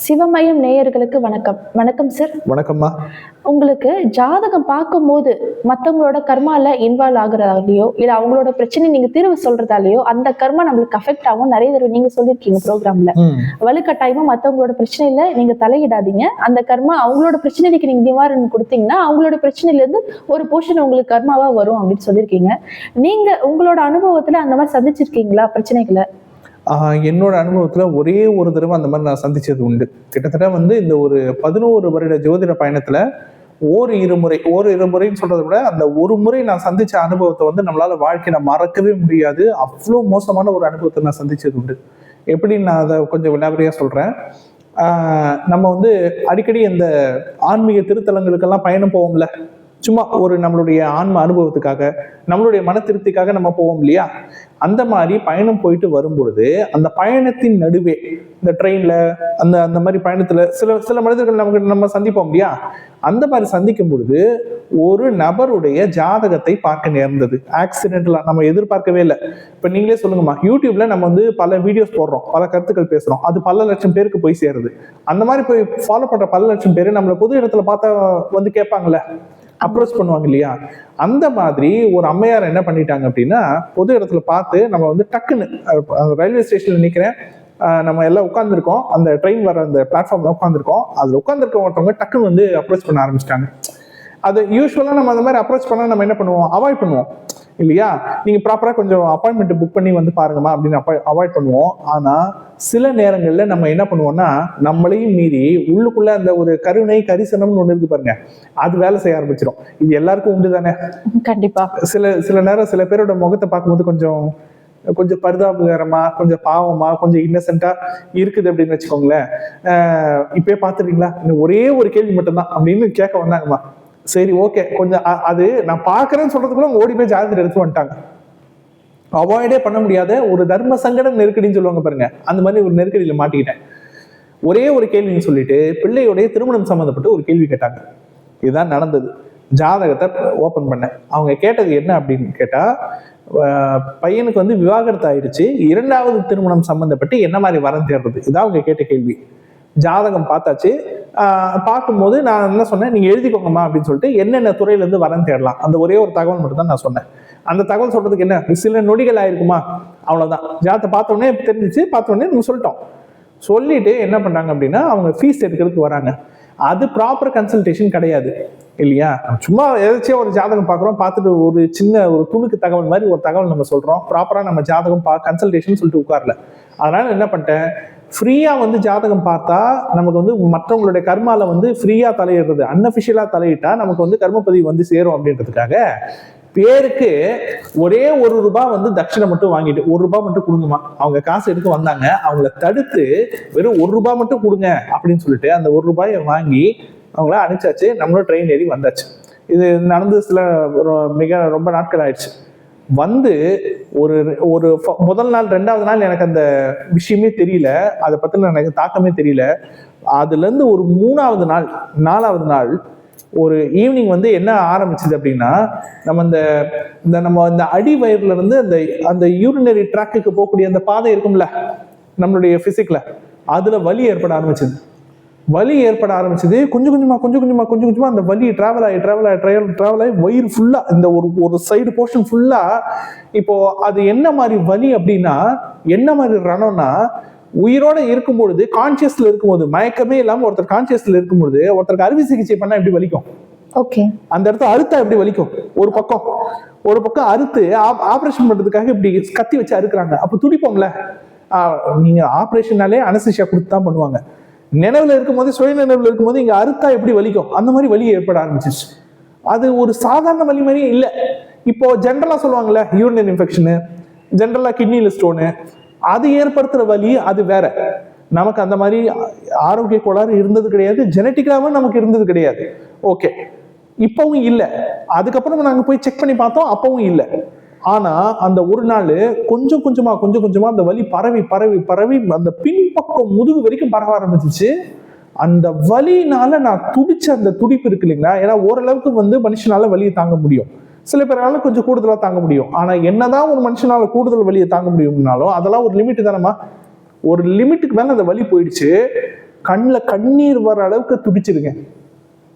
சிவமயம் நேயர்களுக்கு வணக்கம். வணக்கம் சார் வணக்கம்மா. உங்களுக்கு ஜாதகம் பார்க்கும்போது மற்றவங்களோட கர்மால இன்வால்வ் ஆகுறதாலேயோ இல்லை அவங்களோட பிரச்சனை நீங்க தீர்வு சொல்றதாலேயோ அந்த கர்மா நம்மளுக்கு அஃபெக்ட் ஆகும். நிறைய தடவை நீங்க சொல்லியிருக்கீங்க ப்ரோக்ராம்ல வலுக்கட்டாயமா மற்றவங்களோட பிரச்சனையில நீங்க தலையிடாதீங்க. அந்த கர்மா அவங்களோட பிரச்சனைக்கு நீங்க நிவாரணம் கொடுத்தீங்கன்னா அவங்களோட பிரச்சனையில இருந்து ஒரு போர்ஷன் உங்களுக்கு கர்மாவா வரும் அப்படின்னு சொல்லியிருக்கீங்க. நீங்க உங்களோட அனுபவத்துல அந்த மாதிரி சந்திச்சிருக்கீங்களா பிரச்சனைகளை? என்னோட அனுபவத்தில் ஒரே ஒரு தடவை அந்த மாதிரி நான் சந்திச்சது உண்டு. கிட்டத்தட்ட வந்து இந்த ஒரு பதினோரு வருட ஜோதிட பயணத்தில் ஓர் இருமுறை ஓர் இருமுறைன்னு சொல்கிறத விட அந்த ஒரு முறை நான் சந்திச்ச அனுபவத்தை வந்து நம்மளால வாழ்க்கையில மறக்கவே முடியாது. அவ்வளோ மோசமான ஒரு அனுபவத்தை நான் சந்திச்சது உண்டு. எப்படி நான் அதை கொஞ்சம் விலாவரியா சொல்றேன். நம்ம வந்து அடிக்கடி இந்த ஆன்மீக திருத்தலங்களுக்கெல்லாம் பயணம் போவோம்ல. சும்மா ஒரு நம்மளுடைய ஆன்ம அனுபவத்துக்காக நம்மளுடைய மன திருப்திக்காக நம்ம போவோம் இல்லையா? அந்த மாதிரி பயணம் போயிட்டு வரும்பொழுது அந்த பயணத்தின் நடுவே இந்த ட்ரெயின்ல அந்த அந்த மாதிரி பயணத்துல சில சில மனிதர்கள் நமக்கு நம்ம சந்திப்போம் இல்லையா? அந்த மாதிரி சந்திக்கும் பொழுது ஒரு நபருடைய ஜாதகத்தை பார்க்க நேர்ந்தது. ஆக்சிடென்டலா நம்ம எதிர்பார்க்கவே இல்லை. இப்ப நீங்களே சொல்லுங்கம்மா யூடியூப்ல நம்ம வந்து பல வீடியோஸ் போடுறோம் பல கருத்துக்கள் பேசுறோம். அது பல லட்சம் பேருக்கு போய் சேருது. அந்த மாதிரி போய் ஃபாலோ பண்ற பல லட்சம் பேர் நம்மள பொது இடத்துல பார்த்தா வந்து கேட்பாங்கல்ல? அப்ரோச் பண்ணுவாங்க இல்லையா? அந்த மாதிரி ஒரு அம்மையார் என்ன பண்ணிட்டாங்க அப்படின்னா பொது இடத்துல பார்த்து நம்ம வந்து டக்குன்னு ரயில்வே ஸ்டேஷன்ல நிக்கிறேன். நம்ம எல்லாம் உட்காந்துருக்கோம் அந்த ட்ரெயின் வர அந்த பிளாட்ஃபார்ம்ல உட்காந்துருக்கோம் அதுல உட்காந்துருக்க ஒருத்தவங்க டக்குன்னு வந்து அப்ரோச் பண்ண ஆரம்பிச்சிட்டாங்க. அது யூஸ்வலாக நம்ம அந்த மாதிரி அப்ரோச் பண்ணா நம்ம என்ன பண்ணுவோம்? அவாய்ட் பண்ணுவோம். இல்லையா? நீங்க ப்ராப்பரா கொஞ்சம் அப்பாயின்மெண்ட் புக் பண்ணி வந்து பாருங்கம்மா அப்படின்னு அவாய்ட் பண்ணுவோம். ஆனா சில நேரங்கள்ல நம்ம என்ன பண்ணுவோம்னா நம்மளையும் மீறி உள்ளுக்குள்ள அந்த ஒரு கருணை கரிசனம்னு ஒண்ணு இருக்கு பாருங்க. அது வேலை செய்ய ஆரம்பிச்சிடும் இது எல்லாருக்கும் உண்டு தானே? கண்டிப்பா. சில சில நேரம் சில பேரோட முகத்தை பார்க்கும்போது கொஞ்சம் கொஞ்சம் பரிதாபகரமா கொஞ்சம் பாவமா கொஞ்சம் இன்னசென்ட்டா இருக்குது அப்படின்னு வச்சுக்கோங்களேன். இப்பயே இன்னும் ஒரே ஒரு கேள்வி மட்டும்தான் அப்படின்னு கேட்க வந்தாங்கம்மா. சரி ஓகே கொஞ்சம் அது நான் பார்க்குறேன்னு சொல்கிறதுக்குள்ள ஓடி போய் ஜாதகத்தில் எடுத்து வந்துட்டாங்க. அவாய்டே பண்ண முடியாத ஒரு தர்ம சங்கடம் நெருக்கடின்னு சொல்லுவாங்க பாருங்க. அந்த மாதிரி ஒரு நெருக்கடியில் மாட்டிக்கிட்டேன். ஒரே ஒரு கேள்வின்னு சொல்லிட்டு பிள்ளையுடைய திருமணம் சம்மந்தப்பட்டு ஒரு கேள்வி கேட்டாங்க. இதுதான் நடந்தது. ஜாதகத்தை ஓப்பன் பண்ணேன். அவங்க கேட்டது என்ன அப்படின்னு கேட்டால் பையனுக்கு வந்து விவாகரத்து ஆயிடுச்சு. இரண்டாவது திருமணம் சம்மந்தப்பட்டு என்ன மாதிரி வரம் தேடுறது? இதான் அவங்க கேட்ட கேள்வி. ஜாதகம் பார்த்தாச்சு. பார்க்கும்போது நான் என்ன சொன்னேன்? நீங்க எழுதிக்கோங்கம்மா அப்படின்னு சொல்லிட்டு என்னென்ன துறையிலேருந்து இருந்து தேடலாம். அந்த ஒரே ஒரு தகவல் மட்டும் தான் நான் சொன்னேன். அந்த தகவல் சொல்றதுக்கு என்ன? சில நொடிகள் ஆயிருக்குமா? அவ்வளவுதான். ஜாத்தை பார்த்தோன்னே தெரிஞ்சிச்சு. பார்த்தோன்னே நம்ம சொல்லிட்டோம். சொல்லிட்டு என்ன பண்றாங்க அப்படின்னா அவங்க ஃபீஸ் எடுக்கிறதுக்கு வராங்க. அது ப்ராப்பர் கன்சல்டேஷன் கிடையாது. இல்லையா? சும்மா ஏதாச்சும் ஒரு ஜாதகம் பார்க்குறோம். பார்த்துட்டு ஒரு சின்ன ஒரு துணுக்கு தகவல் மாதிரி ஒரு தகவல் நம்ம சொல்றோம். ப்ராப்பரா நம்ம ஜாதகம் பா கன்சல்டேஷன் சொல்லிட்டு உட்காரல. அதனால என்ன பண்ணிட்டேன்? ஃப்ரீயாக வந்து ஜாதகம் பார்த்தா நமக்கு வந்து மற்றவங்களுடைய கர்மாவில் வந்து ஃப்ரீயாக தலையிடுறது அன்அஃபிஷியலாக தலையிட்டா நமக்கு வந்து கர்மப்பதிவு வந்து சேரும் அப்படின்றதுக்காக பேருக்கு ஒரே ஒரு ரூபாய் வந்து தட்சிணை மட்டும் வாங்கிட்டு ஒரு ரூபாய் மட்டும் கொடுங்கம்மா. அவங்க காசு எடுக்க வந்தாங்க அவங்கள தடுத்து வெறும் ஒரு ரூபாய் மட்டும் கொடுங்க அப்படின்னு சொல்லிட்டு அந்த ஒரு ரூபாயை வாங்கி அவங்கள அனுப்பிச்சாச்சு. நம்மளும் ட்ரெயின் ஏறி வந்தாச்சு. இது நடந்து சில மிக ரொம்ப நாட்கள் ஆயிடுச்சு. வந்து ஒரு ஒரு முதல் நாள் ரெண்டாவது நாள் எனக்கு அந்த விஷயமே தெரியல. அதை பத்தின எனக்கு தாக்கமே தெரியல. அதுல இருந்து ஒரு மூணாவது நாள் நாலாவது நாள் ஒரு ஈவினிங் வந்து என்ன ஆரம்பிச்சது அப்படின்னா நம்ம இந்த இந்த நம்ம இந்த அடி வயிறுல இருந்து அந்த அந்த யூரினரி ட்ராக்குக்கு போகக்கூடிய அந்த பாதை இருக்கும்ல நம்மளுடைய பிசிக்ல அதுல வலி ஏற்பட ஆரம்பிச்சது. வலி ஏற்பட ஆரம்பிச்சது. கொஞ்சம் கொஞ்சமா கொஞ்சம் கொஞ்சமா கொஞ்சம் கொஞ்சமா அந்த வலி டிராவல் ஆகி டிராவல் ஆகி டிராவல் டிராவல் ஆகி வயிறு ஃபுல்லா இந்த ஒரு ஒரு சைடு போர்ஷன் ஃபுல்லா இப்போ அது என்ன மாதிரி வலி அப்படின்னா என்ன மாதிரி ரணம்னா உயிரோட இருக்கும் பொழுது கான்சியஸ்ல இருக்கும்போது மயக்கமே இல்லாம ஒருத்தர் கான்சியஸ்ல இருக்கும்பொழுது ஒருத்தருக்கு அறுவை சிகிச்சை பண்ணா எப்படி வலிக்கும்? ஓகே அந்த இடத்துல அறுத்தா எப்படி வலிக்கும்? ஒரு பக்கம். ஒரு பக்கம் அறுத்து ஆபரேஷன் பண்றதுக்காக இப்படி கத்தி வச்சு அறுக்குறாங்க. அப்ப துடிப்போம்ல. ஆஹ் நீங்க ஆபரேஷனாலே அனசிஷியா கொடுத்து தான் பண்ணுவாங்க. நினைவில் இருக்கும்போது சுய நினைவில் இருக்கும்போது இங்கே அறுத்தா எப்படி வலிக்கும்? அந்த மாதிரி வலி ஏற்பட ஆரம்பிச்சிச்சு அது ஒரு சாதாரண வலி மாதிரியே இல்லை. இப்போ ஜென்ரலாக சொல்லுவாங்கல்ல யூரின் இன்ஃபெக்ஷனு ஜென்ரலாக கிட்னியில் ஸ்டோனு அது ஏற்படுத்துகிற வலி அது வேற. நமக்கு அந்த மாதிரி ஆரோக்கிய கோளாறு இருந்தது கிடையாது ஜெனட்டிக்காகவும் நமக்கு இருந்தது கிடையாது. ஓகே இப்பவும் இல்லை. அதுக்கப்புறம் நாங்கள் போய் செக் பண்ணி பார்த்தோம் அப்பவும் இல்லை. ஆனா அந்த ஒரு நாள் கொஞ்சம் கொஞ்சமா கொஞ்சம் கொஞ்சமா அந்த வலி பரவி பரவி பரவி அந்த பின்பக்கம் முதுகு வரைக்கும் பரவ ஆரம்பிச்சிச்சு. அந்த வலினால நான் துடிச்ச அந்த துடிப்பு இருக்கு இல்லைங்களா? ஏன்னா ஓரளவுக்கு வந்து மனுஷனால வலியை தாங்க முடியும். சில பேரால கொஞ்சம் கூடுதலா தாங்க முடியும். ஆனா என்னதான் ஒரு மனுஷனால கூடுதல் வலியை தாங்க முடியும்னாலும் அதெல்லாம் ஒரு லிமிட் தானம்மா. ஒரு லிமிட்டுக்கு மேல அந்த வலி போயிடுச்சு. கண்ணில் கண்ணீர் வர அளவுக்கு துடிச்சிருங்க.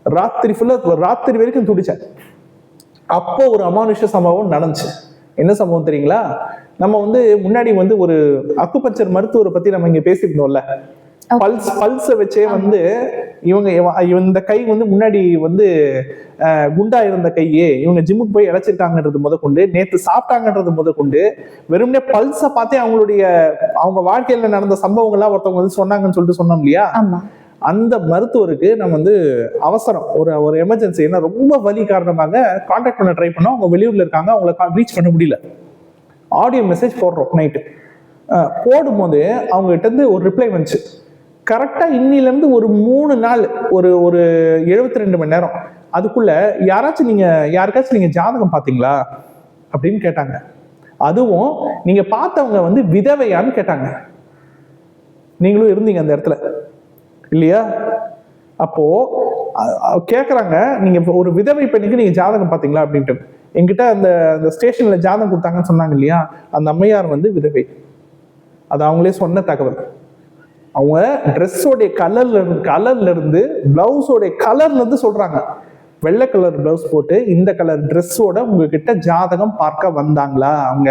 ராத்திரி ஃபுல்லா ராத்திரி வரைக்கும் துடிச்சேன். அப்போ ஒரு அமானுஷ சம்பவம் நடந்துச்சு. என்ன சம்பவம் தெரியுங்களா? நம்ம வந்து முன்னாடி வந்து ஒரு அக்குபஞ்சர் மருத்துவரை பத்தி நம்ம இங்க பேசியிருந்தோம்ல. பல்ஸ் பல்ஸை வச்சே வந்து இவங்க இவ- இந்த கை வந்து முன்னாடி வந்து குண்டா இருந்த கையே இவங்க ஜிம்முக்கு போய் இழைச்சிருக்காங்கன்றது முத கொண்டு நேத்து சாப்பிட்டாங்கன்றது முத கொண்டு வெறுமனே பல்ஸை பார்த்தே அவங்களுடைய அவங்க வாழ்க்கையில நடந்த சம்பவங்கள்லாம் ஒருத்தவங்க வந்து சொன்னாங்கன்னு சொல்லிட்டு சொன்னோம் இல்லையா? அந்த மருத்துவருக்கு நம்ம வந்து அவசரம். ஒரு ஒரு எமர்ஜென்சி ஏன்னா ரொம்ப வலி காரணமாக காண்டாக்ட் பண்ண ட்ரை பண்ணோம். அவங்க வெளியூர்ல இருக்காங்க. அவங்கள ரீச் பண்ண முடியல. ஆடியோ மெசேஜ் போடுறோம் நைட்டு போடும்போது அவங்க கிட்ட இருந்து ஒரு ரிப்ளை வந்துச்சு. கரெக்டாக இன்னிலேருந்து ஒரு மூணு நாள் ஒரு ஒரு எழுபத்தி ரெண்டு மணி நேரம். அதுக்குள்ள யாராச்சும் நீங்க யாருக்காச்சும் நீங்க ஜாதகம் பார்த்தீங்களா? அப்படின்னு கேட்டாங்க. அதுவும் நீங்க பார்த்தவங்க வந்து விதவையான்னு கேட்டாங்க. நீங்களும் இருந்தீங்க அந்த இடத்துல. இல்லையா? அப்போ கேட்குறாங்க நீங்க ஒரு விதவை பெண்ணுக்கு நீங்க ஜாதகம் பாத்தீங்களா அப்படின்ட்டு. என்கிட்ட அந்த அந்த ஸ்டேஷன்ல ஜாதகம் கொடுத்தாங்கன்னு சொன்னாங்க இல்லையா? அந்த அம்மையார் வந்து விதவை. அது அவங்களே சொன்ன தகவல். அவங்க ட்ரெஸ்ஸோடைய கலர்ல இருந்து கலர்ல இருந்து பிளவுஸோடைய கலர்ல இருந்து சொல்றாங்க. வெள்ளை கலர் பிளவுஸ் போட்டு இந்த கலர் ட்ரெஸ்ஸோட உங்ககிட்ட ஜாதகம் பார்க்க வந்தாங்களா அவங்க?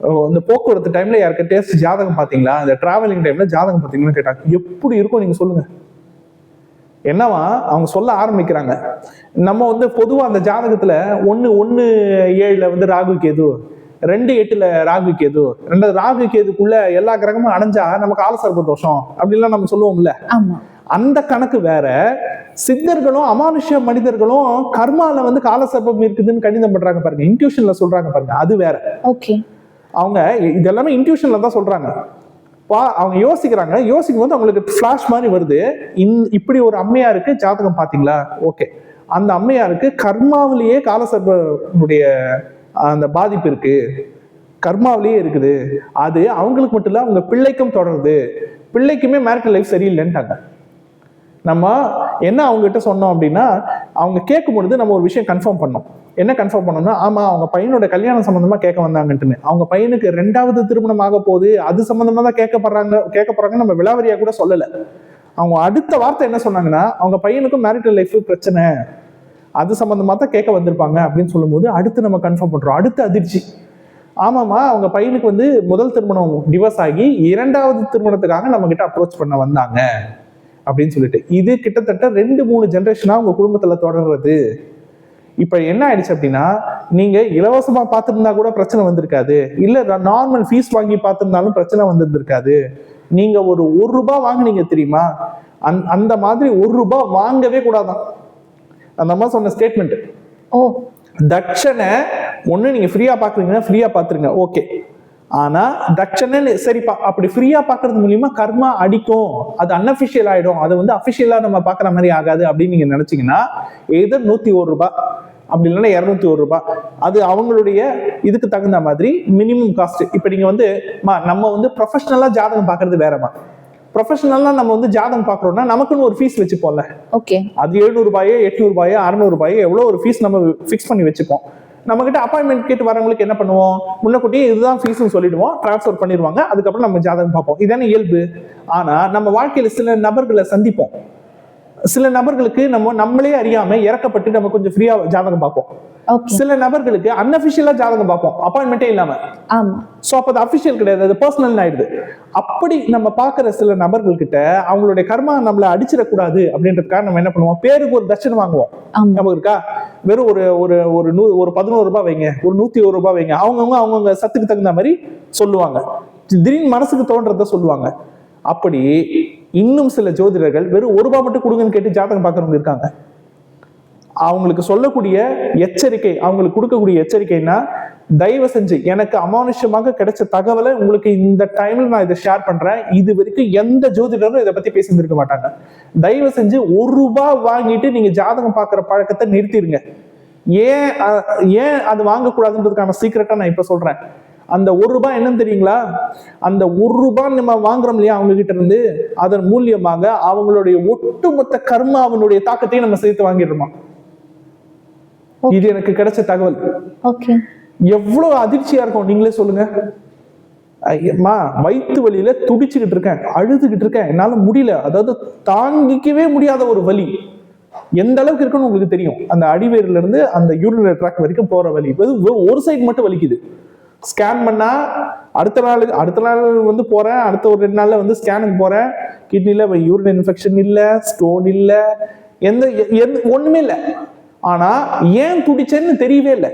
இந்த போக்குவரத்து டைம்ல யாருக்கிட்டே ஜாதகம் பாத்தீங்களா இந்த டிராவலிங் டைம்ல ஜாதகம் பாத்தீங்களான்னு கேட்டாங்க. எப்படி இருக்கும் நீங்க சொல்லுங்க. என்னவா? அவங்க சொல்ல ஆரம்பிக்கிறாங்க. நம்ம வந்து பொதுவா அந்த ஜாதகத்துல ஒண்ணு ஒண்ணு ஏழுல வந்து ராகு கேது ரெண்டு எட்டுல ராகு கேது ரெண்டு ராகு கேதுக்குள்ள எல்லா கிரகமும் அடைஞ்சா நமக்கு ஆலசர்ப தோஷம் அப்படின்லாம் நம்ம சொல்லுவோம்ல. அந்த கணக்கு வேற. சித்தர்களும் அமானுஷ்ய மனிதர்களும் கர்மால வந்து காலசர்ப்பம் இருக்குதுன்னு கணிதம் பண்றாங்க பாருங்க. இன்ட்யூஷன்ல சொல்றாங்க பாருங்க. அது வேற. ஓகே அவங்க இது எல்லாமே இன்ட்யூஷன்ல தான் சொல்கிறாங்க பா அவங்க யோசிக்கிறாங்க. யோசிக்கும் போது அவங்களுக்கு ஃப்ளாஷ் மாதிரி வருது. இந் இப்படி ஒரு அம்மையாருக்கு ஜாதகம் பார்த்தீங்களா ஓகே. அந்த அம்மையாருக்கு கர்மாவிலேயே காலசர்பனுடைய அந்த பாதிப்பு இருக்கு. கர்மாவிலேயே இருக்குது. அது அவங்களுக்கு மட்டும் இல்லை அவங்க பிள்ளைக்கும் தொடருது. பிள்ளைக்குமே மேரிட்டல் லைஃப் சரியில்லைன்ட்டாங்க. நம்ம என்ன அவங்ககிட்ட சொன்னோம் அப்படின்னா அவங்க கேட்கும் பொழுது நம்ம ஒரு விஷயம் கன்ஃபார்ம் பண்ணோம். என்ன கன்ஃபார்ம் பண்ணோம்னா ஆமா அவங்க பையனோட கல்யாணம் சம்பந்தமா கேட்க வந்தாங்கன்ட்டுன்னு. அவங்க பையனுக்கு ரெண்டாவது திருமணம் ஆக போகுது அது சம்பந்தமா தான் கேட்கப்படுறாங்க கேட்க போறாங்க நம்ம விலாவரியா கூட சொல்லல. அவங்க அடுத்த வார்த்தை என்ன சொன்னாங்கன்னா அவங்க பையனுக்கும் மேரிட்டல் லைஃப் பிரச்சனை அது சம்பந்தமா தான் கேட்க வந்திருப்பாங்க அப்படின்னு சொல்லும்போது அடுத்து நம்ம கன்ஃபார்ம் பண்றோம். அடுத்த அதிர்ச்சி. ஆமாமா அவங்க பையனுக்கு வந்து முதல் திருமணம் டிவோர்ஸ் ஆகி இரண்டாவது திருமணத்துக்காக நம்ம கிட்ட அப்ரோச் பண்ண வந்தாங்க அப்படின்னு சொல்லிட்டு. இது கிட்டத்தட்ட ரெண்டு மூணு ஜென்ரேஷனா உங்க குடும்பத்துல தொடர்றது. இப்ப என்ன ஆயிடுச்சு அப்படின்னா நீங்க இலவசமா பார்த்திருந்தா கூட பிரச்சனை வந்திருக்காது. இல்ல நார்மல் ஃபீஸ் வாங்கி பார்த்திருந்தாலும் பிரச்சனை வந்திருந்திருக்காது. நீங்க ஒரு ஒரு ரூபாய் வாங்குனீங்க தெரியுமா? அந் அந்த மாதிரி ஒரு ரூபாய் வாங்கவே கூடாதான். அந்த அம்மா சொன்ன ஸ்டேட்மெண்ட் ஓ. தட்சணை ஒண்ணு நீங்க ஃப்ரீயா பாக்குறீங்கன்னா ஃப்ரீயா பாத்துருங்க ஓகே ஆனா தட்சணை சரிப்பா அப்படி ஃப்ரீயா பாக்குறது மூலியமா கர்மா அடிக்கும். அது அன்அபிஷியல் ஆயிடும். அது வந்து அபிஷியலா நம்ம பாக்குற மாதிரி ஆகாது அப்படின்னு நீங்க நினைச்சீங்கன்னா எதர் நூத்தி ஒரு ரூபாய் அப்படி இல்லைன்னா இரநூத்தி ஒரு ரூபாய். அது அவங்களுடைய இதுக்கு தகுந்த மாதிரி மினிமம் காஸ்ட் இப்ப நீங்க வந்து மா நம்ம வந்து ப்ரொஃபஷனலா ஜாதகம் பாக்குறது வேறமா ப்ரொஃபஷனலா நம்ம வந்து ஜாதகம் பாக்குறோம்னா நமக்குன்னு ஒரு ஃபீஸ் வச்சுப்போம்ல. ஓகே அது எழுநூறு ரூபாயோ எட்நூறு ரூபாயோ அறுநூறு ரூபாயோ எவ்வளோ ஒரு ஃபீஸ் நம்ம ஃபிக்ஸ் பண்ணி வச்சுப்போம். நம்ம கிட்ட அப்பாயின்மெண்ட் கேட்டு வரவங்களுக்கு என்ன பண்ணுவோம்? முன்னக்கூட்டியே இதுதான் ஃபீஸ்னு சொல்லிடுவோம். ட்ரான்ஸ்ஃபர் பண்ணிடுவாங்க. அதுக்கப்புறம் நம்ம ஜாதகம் பார்ப்போம். இதானே இயல்பு. ஆனா நம்ம வாழ்க்கையில சில நபர்களை சந்திப்போம். சில நபர்களுக்கு நம்ம நம்மளே அறியாம இறக்கப்பட்டு நம்ம கொஞ்சம் ஃப்ரீயா ஜாதகம் பார்ப்போம். சில நபர்களுக்கு அன்அபிஷியலா ஜாதகம் பார்ப்போம். அப்பாயின்மெண்ட்டே இல்லாம. ஆமா. ஸோ அப்போ அது அஃபிஷியல் கிடையாது. அது பர்சனல் ஆயிடுது. அப்படி நம்ம பார்க்குற சில நபர்கள் கிட்ட அவங்களுடைய கர்மா நம்மளை அடிச்சிடக்கூடாது அப்படின்றதுக்காக நம்ம என்ன பண்ணுவோம்? பேருக்கு ஒரு தட்சணை வாங்குவோம். நமக்கு இருக்கா? வெறும் ஒரு ஒரு ஒரு நூ ஒரு பதினோரு ரூபாய் வைங்க. ஒரு நூத்தி ஒரு ரூபாய் வைங்க. அவங்கவுங்க அவங்கவுங்க சத்துக்கு தகுந்த மாதிரி சொல்லுவாங்க. திடீர்னு மனசுக்கு தோன்றத சொல்லுவாங்க. அப்படி இன்னும் சில ஜோதிடர்கள் வெறும் ஒரு ரூபாய் மட்டும் கொடுங்கன்னு கேட்டு ஜாதகம் பார்க்குறவங்க இருக்காங்க. அவங்களுக்கு சொல்லக்கூடிய எச்சரிக்கை அவங்களுக்கு கொடுக்கக்கூடிய எச்சரிக்கைன்னா தயவு செஞ்சு எனக்கு அமானுஷ்யமாக கிடைச்ச தகவலை உங்களுக்கு இந்த டைம்ல நான் இதை ஷேர் பண்றேன். இது வரைக்கும் எந்த ஜோதிடரும் இதை பத்தி பேசியிருந்திருக்க மாட்டாங்க. தயவு செஞ்சு ஒரு ரூபாய் வாங்கிட்டு நீங்க ஜாதகம் பார்க்குற பழக்கத்தை நிறுத்திடுங்க ஏன் ஏன் அது வாங்கக்கூடாதுன்றதுக்கான சீக்கிரட்டா நான் இப்ப சொல்றேன். அந்த ஒரு ரூபாய் என்னன்னு தெரியுங்களா? அந்த ஒரு ரூபாய் நம்ம வாங்குறோம் இல்லையா அவங்க கிட்ட இருந்து அதன் மூலியமாக அவங்களுடைய ஒட்டுமொத்த கர்மாவனுடைய தாக்கத்தையும் நம்ம சேர்த்து வாங்கிடுறோமா? இது எனக்கு கிடைச்ச தகவல். எவ்வளவு அதிர்ச்சியா இருக்கும் நீங்களே சொல்லுங்க. ஐயம்மா வயிற்று வலியில துடிச்சுக்கிட்டு இருக்கேன் அழுதுகிட்டு இருக்கேன் என்னால முடியல. அதாவது தாங்கிக்கவே முடியாத ஒரு வலி. எந்த அளவுக்கு இருக்குன்னு உங்களுக்கு தெரியும். அந்த அடிவேர்ல இருந்து அந்த யூரினரி ட்ராக் வரைக்கும் போற வலி. ஒரு சைடு மட்டும் வலிக்குது. ஸ்கேன் பண்ணா அடுத்த நாள் அடுத்த நாள் வந்து போறேன். அடுத்த ஒரு ரெண்டு நாள்ல வந்து ஸ்கேனுக்கு போறேன். கிட்னில யூரின் இன்ஃபெக்ஷன் இல்லை ஸ்டோன் இல்லை எந்த எ- எந்த ஒண்ணுமே இல்லை. ஆனா ஏன் துடிச்சேன்னு தெரியவே இல்லை.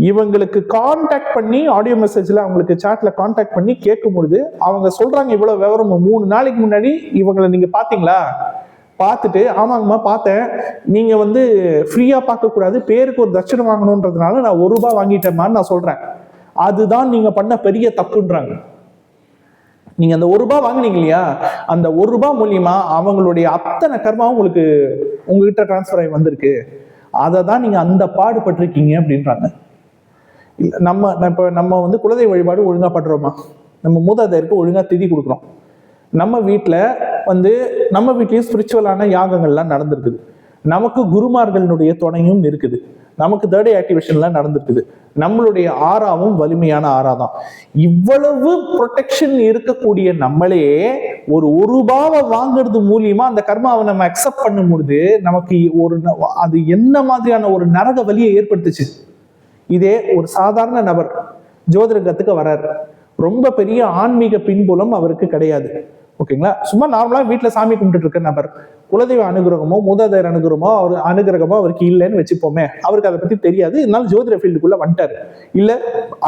இவங்களுக்கு காண்டாக்ட் பண்ணி ஆடியோ மெசேஜ்ல அவங்களுக்கு சாட்ல காண்டாக்ட் பண்ணி கேட்கும் பொழுது அவங்க சொல்றாங்க இவ்வளவு விவரம் மூணு நாளைக்கு முன்னாடி இவங்களை நீங்க பாத்தீங்களா பார்த்துட்டு ஆமாங்கம்மா பார்த்தேன். நீங்க வந்து ஃப்ரீயா பார்க்க கூடாது பேருக்கு ஒரு தட்சணம் வாங்கணுன்றதுனால நான் ஒரு ரூபாய் வாங்கிட்டேம்மான்னு நான் சொல்றேன். அதுதான் நீங்க பண்ண பெரிய தப்புன்றாங்க. நீங்க அந்த ஒரு ரூபாய் வாங்குனீங்க இல்லையா? அந்த ஒரு ரூபாய் மூலியமா அவங்களுடைய அத்தனை கர்மாவும் உங்களுக்கு உங்ககிட்ட டிரான்ஸ்ஃபர் ஆகி வந்திருக்கு. அதை தான் நீங்க அந்த பாடுபட்டிருக்கீங்க அப்படின்றாங்க. நம்ம நம்ம- நம்ம வந்து குலதெய்வ வழிபாடு ஒழுங்கா பண்றோமா? நம்ம மூதாதையருக்கு ஒழுங்கா திதி கொடுக்குறோம். நம்ம வீட்டில் வந்து நம்ம வீட்லேயும் ஸ்பிரிச்சுவலான யாகங்கள்லாம் நடந்திருக்குது. நமக்கு குருமார்களுடைய துணையும் இருக்குது. நமக்கு தேர்ட் ஆக்டிவேஷன்லாம் நடந்துருக்குது. நம்மளுடைய ஆறாவும் வலிமையான ஆறா தான் இவ்வளவு ப்ரொடெக்ஷன் இருக்கக்கூடிய நம்மளே ஒரு ஒரு ரூபாவை வாங்குறது மூலியமா அந்த கர்மாவை நம்ம அக்செப்ட் பண்ணும் பொழுது நமக்கு ஒரு ந- அது என்ன மாதிரியான ஒரு நரக வலியை ஏற்படுத்துச்சு? இதே ஒரு சாதாரண நபர் ஜோதிடகத்துக்கு வர்றார் ரொம்ப பெரிய ஆன்மீக பின்புலம் அவருக்கு கிடையாது. ஓகேங்களா? சும்மா நார்மலா வீட்ல சாமி கும்பிட்டு இருக்க நபர். குலதெய்வ அனுகிரகமோ மூதாதையர் அனுகிரகமோ அவர் அனுகிரகமோ அவருக்கு இல்லைன்னு வச்சுப்போமே அவருக்கு அதை பத்தி தெரியாது. இருந்தாலும் ஜோதிட ஃபீல்டுக்குள்ள வந்துட்டாரு. இல்ல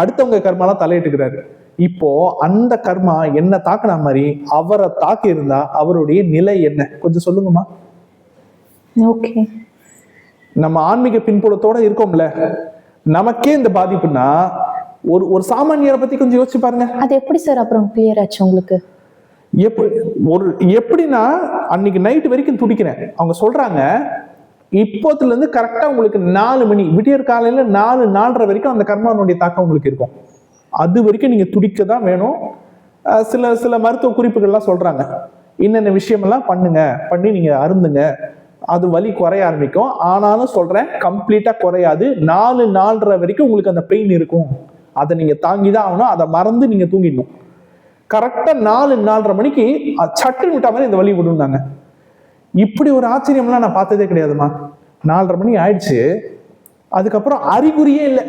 அடுத்தவங்க கர்மாலாம் தலையிட்டுக்கிறாரு. இப்போ அந்த கர்மா என்ன தாக்குன மாதிரி அவரை தாக்கி இருந்தா அவருடைய நிலை என்ன? கொஞ்சம் சொல்லுங்கம்மா. ஓகே நம்ம ஆன்மீக பின்புலத்தோட இருக்கோம்ல. நமக்கே இந்த பாதிப்புனா ஒரு ஒரு சாமானியரை பத்தி கொஞ்சம் யோசிச்சு பாருங்க. அது எப்படி சார் அப்புறம் கிளியர் ஆச்சு உங்களுக்கு? எப்படி ஒரு எப்படின்னா அன்னைக்கு நைட் வரைக்கும் துடிக்கிறேன். அவங்க சொல்றாங்க இப்போத்துலேருந்து கரெக்டாக உங்களுக்கு நாலு மணி விடியற் காலையில் நாலு நாலரை வரைக்கும் அந்த கர்மானுடைய தாக்கம் உங்களுக்கு இருக்கும். அது வரைக்கும் நீங்கள் துடிக்க தான் வேணும் சில சில மருத்துவ குறிப்புகள்லாம் சொல்கிறாங்க என்னென்ன விஷயமெல்லாம் பண்ணுங்க பண்ணி நீங்கள் அருந்துங்க. அது வலி குறைய ஆரம்பிக்கும். ஆனாலும் சொல்கிறேன் கம்ப்ளீட்டாக குறையாது. நாலு நாலரை வரைக்கும் உங்களுக்கு அந்த பெயின் இருக்கும். அதை நீங்கள் தாங்கி தான் ஆகணும். அதை மறந்து நீங்கள் தூங்கிடணும். கரெக்டா நாலு நாலரை மணிக்கு சட்டுன்னு விட்டா மாதிரி இந்த வலி விடுனாங்க இப்படி ஒரு ஆச்சரியம்லாம் நான் பார்த்ததே கிடையாதுமா. நாலரை மணி ஆயிடுச்சு. அதுக்கப்புறம் அறிகுறியே இல்லை.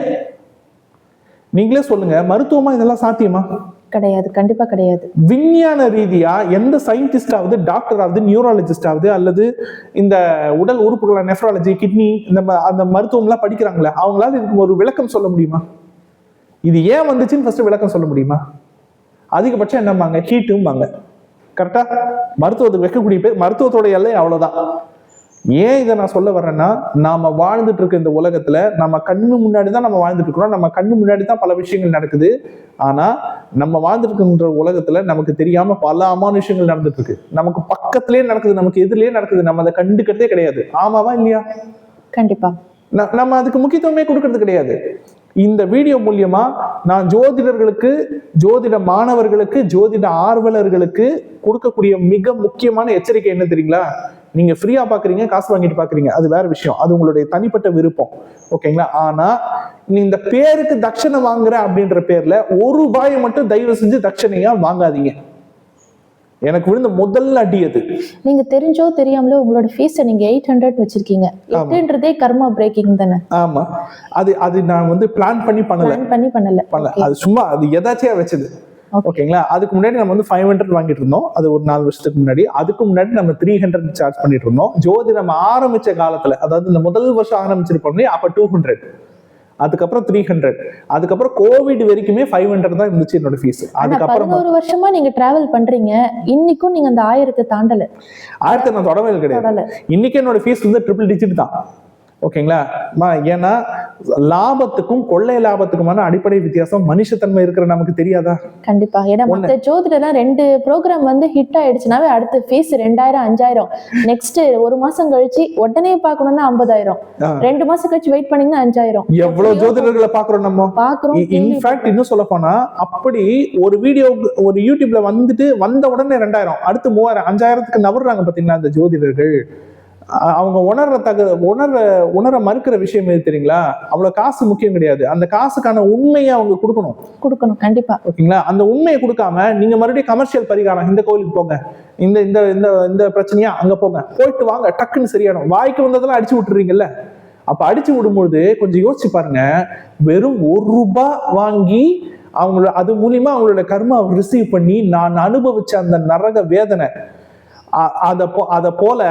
நீங்களே சொல்லுங்க மருத்துவமா இதெல்லாம் சாத்தியமா? கிடையாது கண்டிப்பா கிடையாது. விஞ்ஞான ரீதியா எந்த சயின்டிஸ்ட் ஆகுது டாக்டர் ஆகுது நியூராலஜிஸ்ட் ஆகுது அல்லது இந்த உடல் உறுப்புகளை நெஃப்ராலஜி கிட்னி இந்த அந்த மருத்துவம்லாம் படிக்கிறாங்களே அவங்களால இதுக்கு ஒரு விளக்கம் சொல்ல முடியுமா? இது ஏன் வந்துச்சுன்னு ஃபர்ஸ்ட் விளக்கம் சொல்ல முடியுமா? அதிகபட்சம் என்னம்பாங்க? ஹீட்டும்பாங்க கரெக்டா மருத்துவத்துக்கு வைக்கக்கூடிய பேர் மருத்துவத்தோட எல்லை அவ்வளவுதான். ஏன் இதை நான் சொல்ல வர்றேன்னா நாம வாழ்ந்துட்டு இருக்க இந்த உலகத்துல நம்ம கண்ணு முன்னாடி தான் நம்ம வாழ்ந்துட்டு இருக்கிறோம். நம்ம கண்ணு முன்னாடி தான் பல விஷயங்கள் நடக்குது. ஆனா நம்ம வாழ்ந்துட்டு இருக்கின்ற உலகத்துல நமக்கு தெரியாம பல அமானுஷங்கள் நடந்துட்டு இருக்கு. நமக்கு பக்கத்திலேயே நடக்குது நமக்கு எதிரிலேயே நடக்குது. நம்ம அதை கண்டுக்கிறதே கிடையாது. ஆமாவா இல்லையா? கண்டிப்பா. நம்ம அதுக்கு முக்கியத்துவமே கொடுக்கறது கிடையாது. இந்த வீடியோ மூலியமா நான் ஜோதிடர்களுக்கு ஜோதிட மாணவர்களுக்கு ஜோதிட ஆர்வலர்களுக்கு கொடுக்கக்கூடிய மிக முக்கியமான எச்சரிக்கை என்ன தெரியுங்களா? நீங்க ஃப்ரீயா பாக்குறீங்க காசு வாங்கிட்டு பாக்குறீங்க. அது வேற விஷயம். அது உங்களுடைய தனிப்பட்ட விருப்பம். ஓகேங்களா? ஆனா நீ இந்த பேருக்கு தட்சணை வாங்குற அப்படின்ற பேர்ல ஒரு ரூபாயை மட்டும் தயவு செஞ்சு தட்சணையா வாங்காதீங்க. எனக்கு விழுந்த முதல் அடி அது. நீங்க தெரிஞ்சோ தெரியாமலோ உங்களோட ஃபீஸை நீங்க எயிட் ஹண்ட்ரட் வச்சிருக்கீங்க. எட்டுன்றதே கர்மா பிரேக்கிங் தானே? ஆமா. அது அது நான் வந்து பிளான் பண்ணி பண்ணல. பிளான் பண்ணி பண்ணல. பண்ணல. அது சும்மா அது எதாச்சியா வச்சது. ஓகேங்களா? அதுக்கு முன்னாடி நம்ம வந்து ஃபைவ் ஹண்ட்ரட் வாங்கிட்டு இருந்தோம். அது ஒரு நாலு வருஷத்துக்கு முன்னாடி. அதுக்கு முன்னாடி நம்ம த்ரீ ஹண்ட்ரட் சார்ஜ் பண்ணிட்டு இருந்தோம். ஜோதி நம்ம ஆரம்பிச்ச காலத்துல அதாவது இந்த முதல் வருஷம் ஆரம்பிச்சிருப்போம் அப்ப டூ ஹண்ட்ரட் அதுக்கப்புறம் த்ரீ ஹண்ட்ரட் அதுக்கப்புறம் கோவிட் வரைக்குமே ஃபைவ் ஹண்ட்ரட் தான் இருந்துச்சு என்னோட ஃபீஸ் அதுக்கப்புறம் பதினோரு வருஷமா நீங்க டிராவல் பண்றீங்க. இன்னைக்கும் நீங்க அந்த ஆயிரத்தை தாண்டல. ஆயிரத்தி நான் தொடவே கிடையாது. இன்னைக்கு என்னோட ஃபீஸ் வந்து ட்ரிபிள் டிஜிட் தான். ஓகேங்களா? ஏன்னா லாபத்துக்கும் கொள்ளை லாபத்துக்குமான அடிப்படை வித்தியாசம் மனுஷத்தன்மை இருக்கிற நமக்கு தெரியாதா? கண்டிப்பா. ஏன்னா. மத்த ரெண்டு ப்ரோக்ராம் வந்து ஹிட் ஆயிடுச்சுனாவே அடுத்து ஃபீஸ் ரெண்டாயிரம் அஞ்சாயிரம். நெக்ஸ்ட் ஒரு மாசம் கழிச்சு உடனே பார்க்கணும்னா ஐம்பதாயிரம். ரெண்டு மாசம் கழிச்சு வெயிட் பண்ணீங்கன்னா அஞ்சாயிரம். எவ்வளவு ஜோதிடர்களை பாக்குறோம் நம்ம? பாக்குறோம் இன்ஃபேக்ட் இன்னும் சொல்ல போனா அப்படி ஒரு வீடியோ ஒரு யூடியூப்ல வந்துட்டு வந்த உடனே ரெண்டாயிரம் அடுத்து மூவாயிரம் அஞ்சாயிரத்துக்கு நவர்றாங்க பாத்தீங்களா அந்த ஜோதிடர்கள்? அவங்க உணர்ற தக உணர்ற உணர மறுக்கிற விஷயம் எது தெரியுங்களா? அவ்வளவு காசு முக்கியம் கிடையாது. அந்த காசுக்கான உண்மையை அவங்க கொடுக்கணும். கொடுக்கணும் கண்டிப்பா. ஓகேங்களா? அந்த உண்மையை கொடுக்காம நீங்க மறுபடியும் கமர்ஷியல் பரிகாரம் இந்த கோயிலுக்கு போங்க. இந்த இந்த இந்த இந்த பிரச்சனையா அங்க போங்க. போயிட்டு வாங்க டக்குன்னு சரியாயிடும். வாய்க்கு வந்ததெல்லாம் அடிச்சு விட்டுறீங்கல்ல? அப்ப அடிச்சு விடும்பொழுது கொஞ்சம் யோசிச்சு பாருங்க. வெறும் ஒரு ரூபாய் வாங்கி அவங்களோட அது மூலியமா அவங்களோட கர்மா ரிசீவ் பண்ணி நான் அனுபவிச்ச அந்த நரக வேதனை அத போ அத போல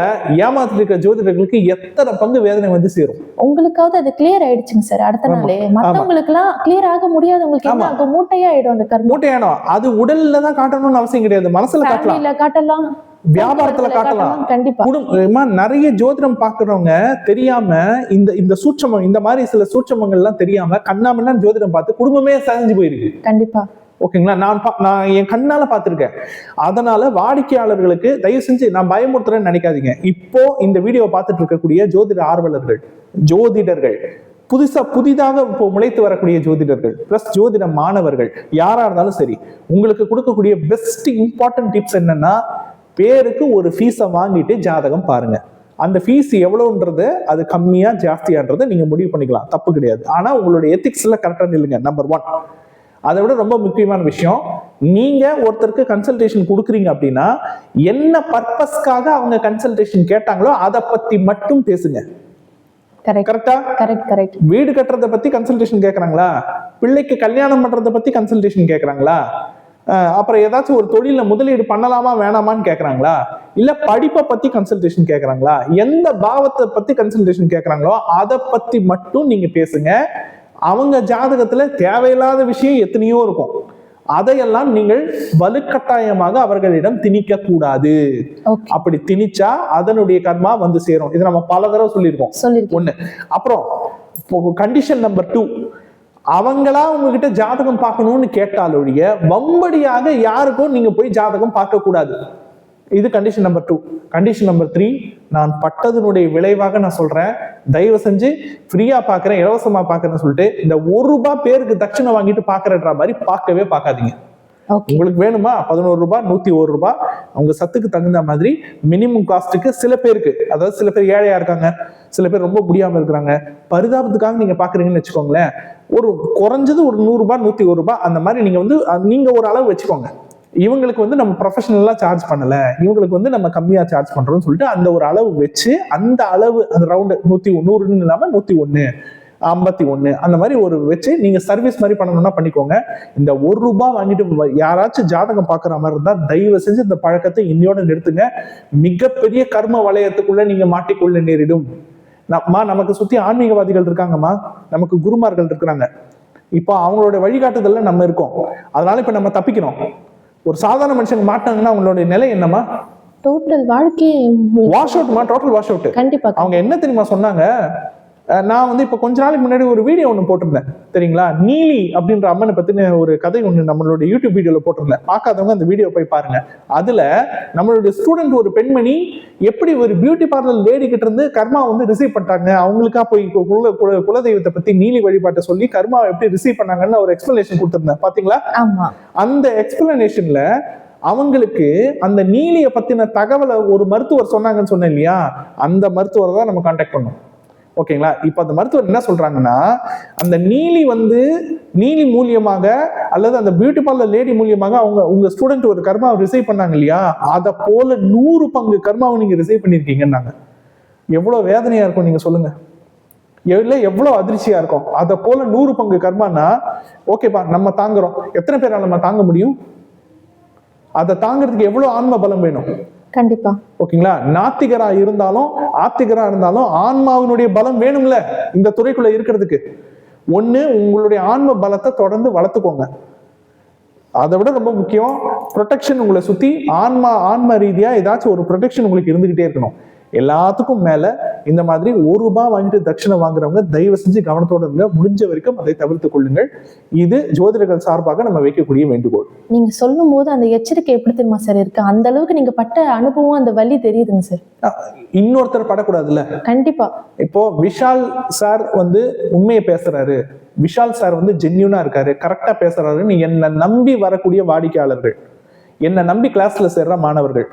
ஏமாத்திட்டு இருக்க ஜோதிடர்களுக்கு எத்தனை பங்கு வேதனை வந்து சேரும்? உங்களுக்காவது அது கிளியர் ஆயிடுச்சுங்க சார் அடுத்த நாளே. மத்தவங்களுக்கு எல்லாம் கிளியர் ஆக முடியாதவங்களுக்கு என்ன ஆமா. ஆகும்? மூட்டையா ஆயிடும் அந்த கர்மம் மூட்டையானோ அது உடல்ல தான் காட்டணும்னு அவசியம் கிடையாது. மனசுல காட்டலாம். காட்டலாம். வியாபாரத்துல காட்டலாம். கண்டிப்பா. நிறைய ஜோதிடம் பாக்குறவங்க தெரியாம இந்த இந்த சூட்சமம் இந்த மாதிரி சில சூட்சமங்கள் எல்லாம் தெரியாம கண்ணாமண்ணா ஜோதிடம் பார்த்து குடும்பமே சரிஞ்சு போயிருக்கு. கண்டிப்பா. ஓகேங்களா? நான் பா- நான் என் கண்ணால பார்த்துருக்கேன். அதனால வாடிக்கையாளர்களுக்கு தயவு செஞ்சு நான் பயமுறுத்துறேன்னு நினைக்காதீங்க. இப்போ இந்த வீடியோ பார்த்துட்டு இருக்கக்கூடிய ஜோதிட ஆர்வலர்கள் ஜோதிடர்கள் புதுசா புதிதாக இப்போ முளைத்து வரக்கூடிய ஜோதிடர்கள் பிளஸ் ஜோதிட மாணவர்கள் யாரா இருந்தாலும் சரி உங்களுக்கு கொடுக்கக்கூடிய பெஸ்ட் இம்பார்ட்டன்ட் டிப்ஸ் என்னன்னா பேருக்கு ஒரு ஃபீஸை வாங்கிட்டு ஜாதகம் பாருங்க. அந்த ஃபீஸ் எவ்வளோன்றது அது கம்மியா ஜாஸ்தியான்றதை நீங்க முடிவு பண்ணிக்கலாம். தப்பு கிடையாது. ஆனா உங்களுடைய எத்திக்ஸ்ல கரெக்டாக நில்லுங்க நம்பர் ஒன் அதை விட ரொம்ப முக்கியமான விஷயம் நீங்க ஒருத்தருக்கு கன்சல்டேஷன் கொடுக்குறீங்க அப்படின்னா என்ன பர்பஸ்க்காக அவங்க கன்சல்டேஷன் கேட்டாங்களோ அதை பத்தி மட்டும் பேசுங்க. கரெக்ட் கரெக்டா கரெக்ட் வீடு கட்டுறதை பத்தி கன்சல்டேஷன் கேக்குறாங்களா? பிள்ளைக்கு கல்யாணம் பண்றதை பத்தி கன்சல்டேஷன் கேக்குறாங்களா? அப்புறம் ஏதாச்சும் ஒரு தொழில முதலீடு பண்ணலாமா வேணாமான்னு கேக்குறாங்களா? இல்ல படிப்பை பத்தி கன்சல்டேஷன் கேக்குறாங்களா? எந்த பாவத்தை பத்தி கன்சல்டேஷன் கேக்குறாங்களோ அதை பத்தி மட்டும் நீங்க பேசுங்க. அவங்க ஜாதகத்துல தேவையில்லாத விஷயம் எத்தனையோ இருக்கும். அதையெல்லாம் நீங்கள் வலுக்கட்டாயமாக அவர்களிடம் திணிக்க கூடாது. அப்படி திணிச்சா அதனுடைய கர்மா வந்து சேரும். இது நம்ம பல தடவை சொல்லியிருக்கோம். ஒண்ணு. அப்புறம் கண்டிஷன் நம்பர் டூ அவங்களா உங்ககிட்ட ஜாதகம் பார்க்கணும்னு கேட்டால் ஒழிய வம்படியாக யாருக்கும் நீங்க போய் ஜாதகம் பார்க்க கூடாது இது condition number two condition number three நான் பட்டதனுடைய விளைவாக நான் சொல்றேன். தயவு செஞ்சு ஃப்ரீயா பார்க்கறேன் இலவசமா பார்க்கறேன்னு சொல்லிட்டு இந்த ஒரு ரூபாய் பேருக்கு தட்சணை வாங்கிட்டு பார்க்கறன்ற மாதிரி பார்க்கவே பார்க்காதீங்க. உங்களுக்கு வேணுமா? பதினோரு ரூபாய் நூத்தி ஒரு ரூபாய். அவங்க சத்துக்கு தகுந்த மாதிரி மினிமம் காஸ்ட்டுக்கு சில பேருக்கு அதாவது சில பேர் ஏழையா இருக்காங்க சில பேர் ரொம்ப முடியாம இருக்கிறாங்க பரிதாபத்துக்காக நீங்க பாக்குறீங்கன்னு வச்சுக்கோங்களேன். ஒரு குறைஞ்சது ஒரு நூறு ரூபாய் நூத்தி ஒரு ரூபாய் அந்த மாதிரி நீங்க வந்து நீங்க ஒரு அளவு வச்சுக்கோங்க. இவங்களுக்கு வந்து நம்ம ப்ரொஃபஷனலாக சார்ஜ் பண்ணலை. இவங்களுக்கு வந்து நம்ம கம்மியாக சார்ஜ் பண்ணுறோம்னு சொல்லிட்டு அந்த ஒரு அளவு வச்சு அந்த அளவு அந்த ரவுண்டு நூற்றி நூறுன்னு இல்லாம நூத்தி ஒன்று ஐம்பத்தி ஒன்று அந்த மாதிரி ஒரு வச்சு நீங்க சர்வீஸ் மாதிரி பண்ணணும்னா பண்ணிக்கோங்க. இந்த ஒரு ரூபா வாங்கிட்டு யாராச்சும் ஜாதகம் பார்க்குற மாதிரி இருந்தால் தயவு செஞ்சு இந்த பழக்கத்தை இன்னையோட நிறுத்துங்க. மிகப்பெரிய கர்ம வளையத்துக்குள்ளே நீங்கள் மாட்டிக்கொள்ள நேரிடும். நம்மா நமக்கு சுற்றி ஆன்மீகவாதிகள் இருக்காங்கம்மா. நமக்கு குருமார்கள் இருக்கிறாங்க. இப்போ அவங்களோட வழிகாட்டுதல்ல நம்ம இருக்கோம். அதனால இப்போ நம்ம தப்பிக்கிறோம். ஒரு சாதாரண மனுஷங்க மாட்டாங்கன்னா அவங்களுடைய நிலை என்னம்மா? டோட்டல் வாழ்க்கையே வாஷ் அவுட்மா டோட்டல் வாஷ் அவுட் கண்டிப்பா. அவங்க என்ன தெரியுமா சொன்னாங்க? நான் வந்து இப்ப கொஞ்ச நாளைக்கு முன்னாடி ஒரு வீடியோ ஒன்று போட்டிருந்தேன். சரிங்களா நீலி அப்படின்ற அம்மனை பத்தின ஒரு கதை ஒன்று நம்மளோட யூடியூப் வீடியோல போட்டிருந்தேன். பார்க்காதவங்க அந்த வீடியோ போய் பாருங்க. அதுல நம்மளுடைய ஸ்டூடெண்ட் ஒரு பெண்மணி எப்படி ஒரு பியூட்டி பார்லர் லேடி கிட்ட இருந்து கர்மா வந்து ரிசீவ் பண்ணிட்டாங்க அவங்களுக்கா போய் குல குல- குலதெய்வத்தை பத்தி நீலி வழிபாட்டை சொல்லி கர்மாவை எப்படி ரிசீவ் பண்ணாங்கன்னு ஒரு எக்ஸ்பிளனேஷன் கொடுத்திருந்தேன். பாத்தீங்களா? ஆமா. அந்த எக்ஸ்பிளனேஷன்ல அவங்களுக்கு அந்த நீலிய பத்தின தகவலை ஒரு மருத்துவர் சொன்னாங்கன்னு சொன்னேன் இல்லையா? அந்த மருத்துவரை தான் நம்ம காண்டாக்ட் பண்ணோம். ஓகேங்களா? இப்போ அந்த மருத்துவர் என்ன சொல்றாங்கன்னா அந்த நீலி வந்து நீலி மூலியமாக அல்லது அந்த பியூட்டி பார்லர் லேடி மூலியமாக அவங்க உங்க ஸ்டூடெண்ட் ஒரு கர்மாவை ரிசைவ் பண்ணாங்க இல்லையா? அதை போல நூறு பங்கு கர்மாவை நீங்க ரிசைவ் பண்ணியிருக்கீங்கன்னாங்க எவ்வளோ வேதனையா இருக்கும் நீங்க சொல்லுங்க. எவ்வளோ அதிர்ச்சியா இருக்கும். அதை போல நூறு பங்கு கர்மானா ஓகேப்பா நம்ம தாங்குறோம். எத்தனை பேரால் நம்ம தாங்க முடியும்? அதை தாங்கிறதுக்கு எவ்வளோ ஆன்ம பலம் வேணும்? கண்டிப்பா. ஓகேங்களா? நாத்திகரா இருந்தாலும் ஆத்திகரா இருந்தாலும் ஆன்மாவினுடைய பலம் வேணும்ல இந்த துறைக்குள்ள இருக்கிறதுக்கு. ஒண்ணு உங்களுடைய ஆன்ம பலத்தை தொடர்ந்து வளர்த்துக்கோங்க. அதை விட ரொம்ப முக்கியம் ப்ரொடெக்ஷன் உங்களை சுத்தி ஆன்மா ஆன்ம ரீதியா ஏதாச்சும் ஒரு ப்ரொடெக்ஷன் உங்களுக்கு இருந்துகிட்டே இருக்கணும். எல்லாத்துக்கும் மேல இந்த மாதிரி ஒரு ரூபாய் வாங்கிட்டு தட்சிணை வாங்குறவங்க தயவு செஞ்சு கவனத்தோட இருங்க. முடிஞ்ச வரைக்கும் அதை தவிர்த்துக் கொள்ளுங்கள். இது ஜோதிடர்கள் சார்பாக நம்ம வைக்கக்கூடிய வேண்டுகோள். நீங்க சொல்லும் போது அந்த எச்சரிக்கை எப்படி தெரியுமா சார் இருக்கு? அந்த அளவுக்கு நீங்க பட்ட அனுபவம் அந்த வலி தெரியுதுங்க சார். இன்னொருத்தர் படக்கூடாதுல்ல? கண்டிப்பா. இப்போ விஷால் சார் வந்து உண்மையை பேசுறாரு. விஷால் சார் வந்து ஜென்யூனா இருக்காரு. கரெக்டா பேசுறாருன்னு என்னை நம்பி வரக்கூடிய வாடிக்கையாளர்கள். என்னை நம்பி கிளாஸ்ல சேர்ற மாணவர்கள்.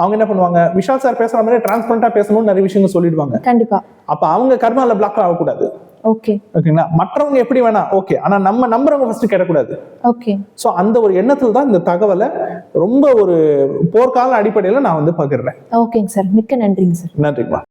அவங்க என்ன பண்ணுவாங்க? விஷால் சார் பேசுற மாதிரி டிரான்ஸ்பரண்டா பேசணும்னு நிறைய விஷயங்கள் சொல்லிடுவாங்க. கண்டிப்பா. அப்ப அவங்க கர்மால பிளாக் ஆகக்கூடாது. ஓகே. ஓகேங்களா மற்றவங்க எப்படி வேணா ஓகே ஆனா நம்ம நம்புறவங்க ஃபர்ஸ்ட் கிடக்கூடாது. ஓகே. ஸோ அந்த ஒரு எண்ணத்தில் தான் இந்த தகவலை ரொம்ப ஒரு போர்க்கால அடிப்படையில் நான் வந்து பகிர்றேன். ஓகேங்க சார் மிக்க நன்றிங்க சார் நன்றிப்பா